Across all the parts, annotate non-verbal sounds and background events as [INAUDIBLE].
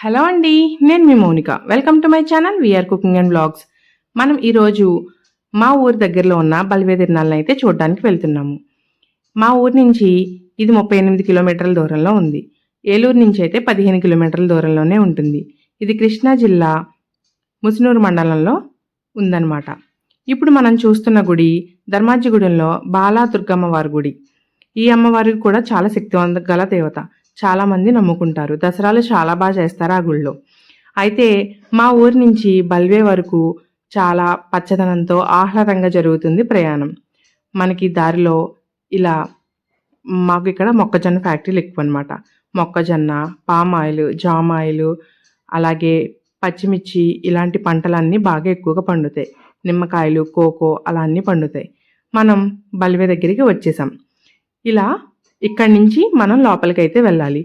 Hello అండి నేను మీ Mounika. Welcome to my channel VR cooking and blogs మనం ఈరోజు మా ఊరి దగ్గరలో ఉన్న బలివే తిరణాలను అయితే చూడడానికి వెళ్తున్నాము. మా ఊరి నుంచి ఇది ముప్పై ఎనిమిది కిలోమీటర్ల దూరంలో ఉంది. ఏలూరు నుంచి అయితే పదిహేను కిలోమీటర్ల దూరంలోనే ఉంటుంది. ఇది కృష్ణా జిల్లా ముసునూరు మండలంలో ఉందన్నమాట. ఇప్పుడు మనం చూస్తున్న గుడి ధర్మాజిగూడెంలో బాలా దుర్గమ్మ వారి గుడి. ఈ అమ్మవారికి కూడా చాలా శక్తివంత గల దేవత. చాలామంది నమ్ముకుంటారు. దసరాలు చాలా బాగా చేస్తారు ఆ గుళ్ళో. అయితే మా ఊరి నుంచి బల్వే వరకు చాలా పచ్చదనంతో ఆహ్లాదంగా జరుగుతుంది ప్రయాణం. మనకి దారిలో ఇలా మాకు ఇక్కడ మొక్కజొన్న ఫ్యాక్టరీలు ఎక్కువ అనమాట మొక్కజొన్న పామ్ ఆయిల్ జామ్ ఆయిల్ అలాగే పచ్చిమిర్చి ఇలాంటి పంటలన్నీ బాగా ఎక్కువగా పండుతాయి. నిమ్మకాయలు కోకో అలా అన్నీ పండుతాయి. మనం బలివే దగ్గరికి వచ్చేసాం. ఇలా ఇక్కడి నుంచి మనం లోపలికి అయితే వెళ్ళాలి.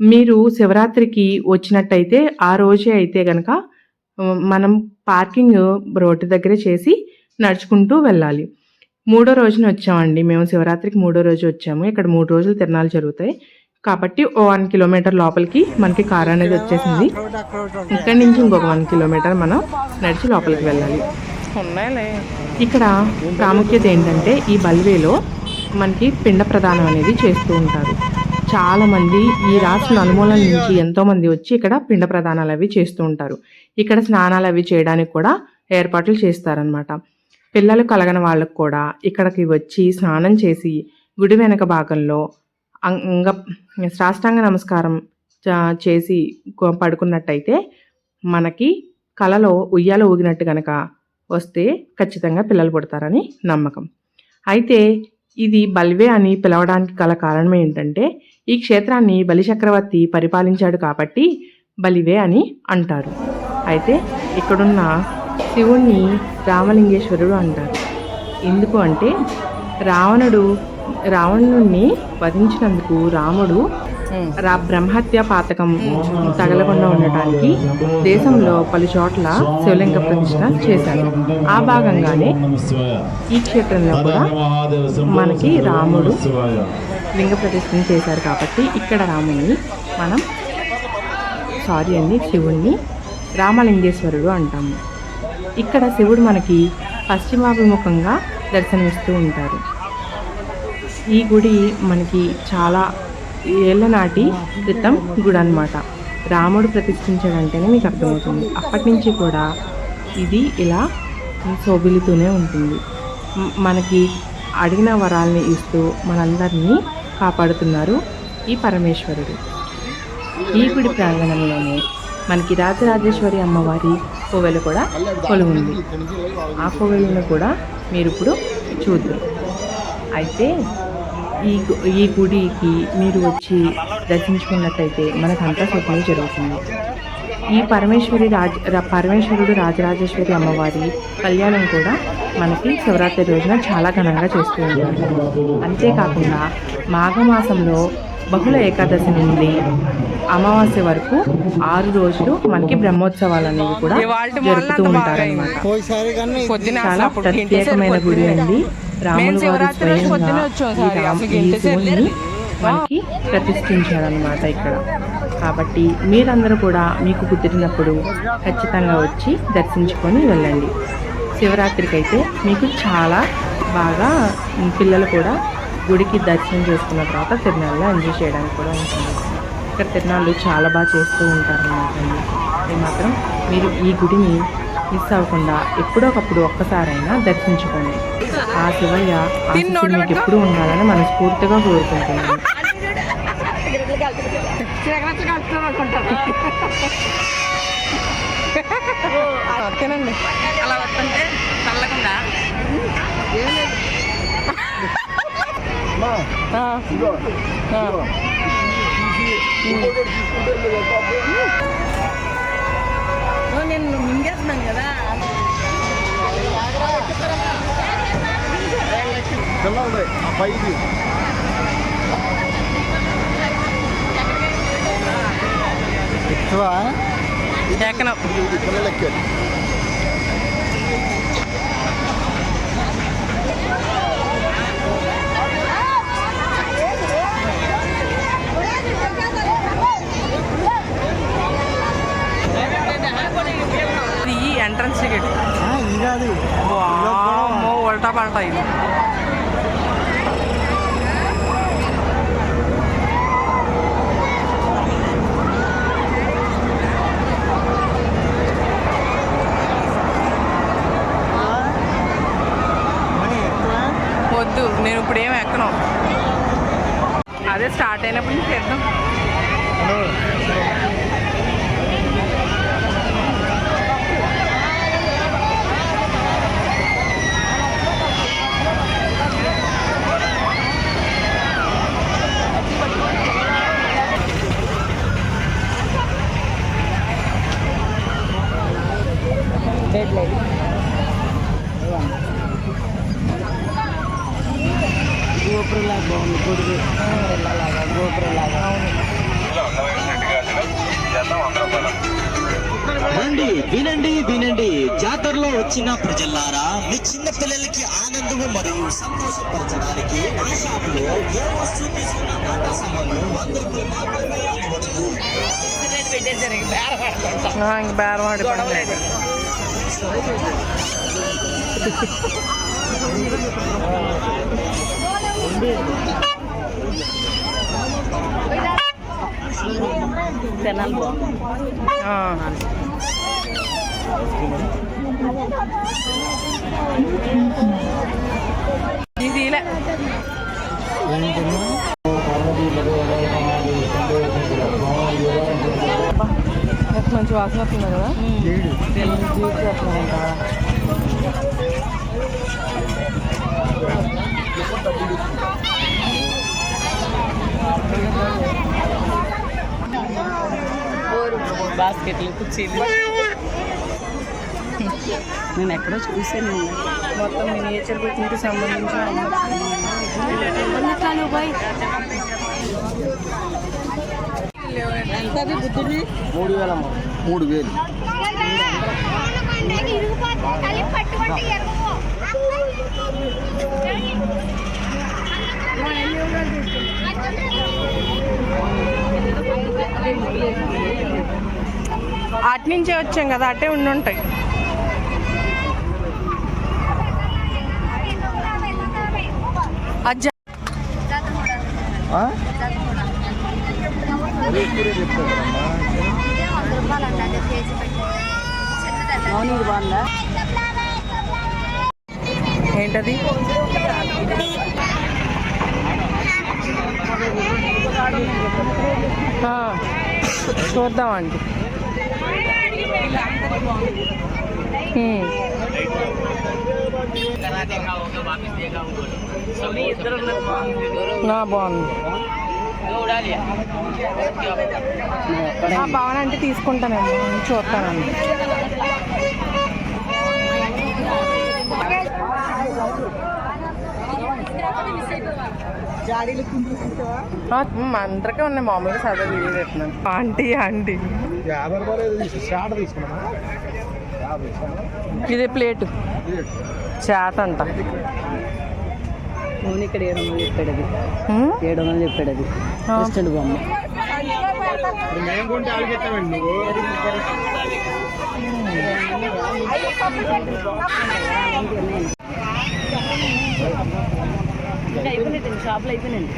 మీరు శివరాత్రికి వచ్చినట్టయితే ఆ రోజే అయితే గనక మనం పార్కింగ్ రోడ్డు దగ్గరే చేసి నడుచుకుంటూ వెళ్ళాలి. మూడో రోజున వచ్చామండి. మేము శివరాత్రికి మూడో రోజు వచ్చాము. ఇక్కడ మూడు రోజులు తిరణాలు జరుగుతాయి. కాబట్టి ఓ వన్ కిలోమీటర్ లోపలికి మనకి కార్ అనేది వచ్చేసింది. ఇక్కడి నుంచి ఇంకొక వన్ కిలోమీటర్ మనం నడిచి లోపలికి వెళ్ళాలి. ఇక్కడ ప్రాముఖ్యత ఏంటంటే ఈ బల్వేలో మనకి పిండ ప్రదానం అనేది చేస్తూ ఉంటారు. చాలామంది ఈ రాష్ట్ర నలుమూలల నుంచి ఎంతోమంది వచ్చి ఇక్కడ పిండ ప్రదానాలు అవి చేస్తూ ఉంటారు. ఇక్కడ స్నానాలు అవి చేయడానికి కూడా ఏర్పాట్లు చేస్తారనమాట పిల్లలు కలగని వాళ్ళకు కూడా ఇక్కడికి వచ్చి స్నానం చేసి గుడి వెనక భాగంలో అంగ సాష్టాంగ నమస్కారం చేసి పడుకున్నట్టయితే మనకి కలలో ఉయ్యాల ఊగినట్టు కనుక వస్తే ఖచ్చితంగా పిల్లలు పుడతారని నమ్మకం. అయితే ఇది బల్వే అని పిలవడానికి గల కారణం ఏంటంటే ఈ క్షేత్రాన్ని బలిచక్రవర్తి పరిపాలించాడు కాబట్టి బలివే అని అంటారు. అయితే ఇక్కడున్న శివుణ్ణి రామలింగేశ్వరుడు అంటారు. ఎందుకు అంటే రావణుడు రావణుణ్ణి వధించినందుకు రాముడు రా బ్రహ్మహత్య పాతకం తగలకుండా ఉండటానికి దేశంలో పలు చోట్ల శివలింగ ప్రతిష్ట చేశారు. ఆ భాగంగానే ఈ క్షేత్రంలో కూడా మనకి రాముడు లింగ ప్రతిష్ఠన చేశారు కాబట్టి ఇక్కడ రాముని మనం సారీ అండి శివుణ్ణి రామలింగేశ్వరుడు అంటాము. ఇక్కడ శివుడు మనకి పశ్చిమాభిముఖంగా దర్శనమిస్తూ ఉంటారు. ఈ గుడి మనకి చాలా ఏళ్ళ నాటి క్రితం గుడి అనమాట రాముడు ప్రతిష్ఠించాడంటేనే మీకు అర్థమవుతుంది. అప్పటి నుంచి కూడా ఇది ఇలా శోభిలుతూనే ఉంటుంది. మనకి అడిగిన వరాల్ని ఇస్తూ మనందరినీ కాపాడుతున్నారు ఈ పరమేశ్వరుడు. ఈ గుడి ప్రాంగణంలోనే మనకి రాజరాజేశ్వరి అమ్మవారి కోవెల కూడా కొలువుంది. ఆ కోవెలను కూడా మీరు ఇప్పుడు చూద్దరు. అయితే ఈ గు- ఈ గుడికి మీరు వచ్చి దర్శించుకున్నట్టయితే మనకంతా శుభం జరుగుతుంది. ఈ పరమేశ్వరి రాజ పరమేశ్వరుడు రాజరాజేశ్వరి అమ్మవారి కళ్యాణం కూడా మనకి శివరాత్రి రోజున చాలా ఘనంగా చేస్తూ ఉంటారు. అంతేకాకుండా మాఘమాసంలో బహుళ ఏకాదశి నుండి అమావాస్య వరకు ఆరు రోజులు మనకి బ్రహ్మోత్సవాలు అనేవి కూడా జరుపుతూ కన్నా చాలా ప్రత్యేకమైన గుడి అండి. రాములు వారు స్వయంగా మనకి ప్రతిష్ఠించారనమాట ఇక్కడ. కాబట్టి మీరందరూ కూడా మీకు కుదిరినప్పుడు ఖచ్చితంగా వచ్చి దర్శించుకొని వెళ్ళండి. శివరాత్రికి అయితే మీకు చాలా బాగా పిల్లలు కూడా గుడికి దర్శనం చేసుకున్న తర్వాత తిరునాళ్ళలో ఎంజాయ్ చేయడానికి కూడా ఉంటుంది ఇక్కడ తిరునాళ్ళు చాలా బాగా చేస్తూ ఉంటారు అన్నమాట ఇది మాత్రం మీరు ఈ గుడిని మిస్ అవ్వకుండా ఎప్పుడోకప్పుడు ఒక్కసారైనా దర్శించుకోండి ఆ శివయ్య ఎప్పుడు ఉండాలని మనస్ఫూర్తిగా కోరుకుంటున్నాను తినండి అలా వస్తుంటే చల్లకుండా నేను మింగేస్తున్నాను పైకి. ఎక్కువ పిల్లలకి Thank ఎంట్రన్స్ టికెట్ ఇది కాదు. ఉల్టా పల్టా ఇది మరి ఎక్కువ వద్దు నేను ఇప్పుడు ఏం ఎక్కను అదే స్టార్ట్ అయినప్పుడు నుంచి చేద్దాం రండి వినండి వినండి జాతరలో వచ్చిన ప్రజల్లారా మీ చిన్న పిల్లలకి ఆనందము మరియు సంతోషపరచడానికి మా షాపులో ఏ వస్తువు తీసుకున్న గంట [LAUGHS] తినాలి బాగుంది ఆ. ఇది ఇలా మంచి వాసన వస్తుంది కదా జ్యూస్ చేస్తున్నామంట బాస్కెట్లు కుర్చీలు నేను ఎక్కడో చూసాను మొత్తం మినియేచర్ కుకింగ్కి సంబంధించిన ఎంత అది బుద్ధుడి మూడు వేల మూడు వేలు అటు నుంచే వచ్చాం కదా అటే ఉండుంటాయి అజ్జ ఏంటది? చూద్దామండి. బాగుంది. ఆ భావన అంటే తీసుకుంటానండి చూస్తానండి అందరికీ ఉన్నాయి. మామూలుగా సరదా వీడియో పెట్టినాను. Aunty aunty. యాభై రూపాయలు తీసుకున్నామా? ఇది ప్లేటు. చాట్ అంట. అవును ఇక్కడ ఏడు వందలు చెప్పాడు అది? ఏడు వందలు చెప్పాడు అది. బొమ్మ అయిపోయినాయి షాప్లో అయిపోయినాయండి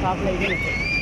షాప్లో అయిపోయినాయి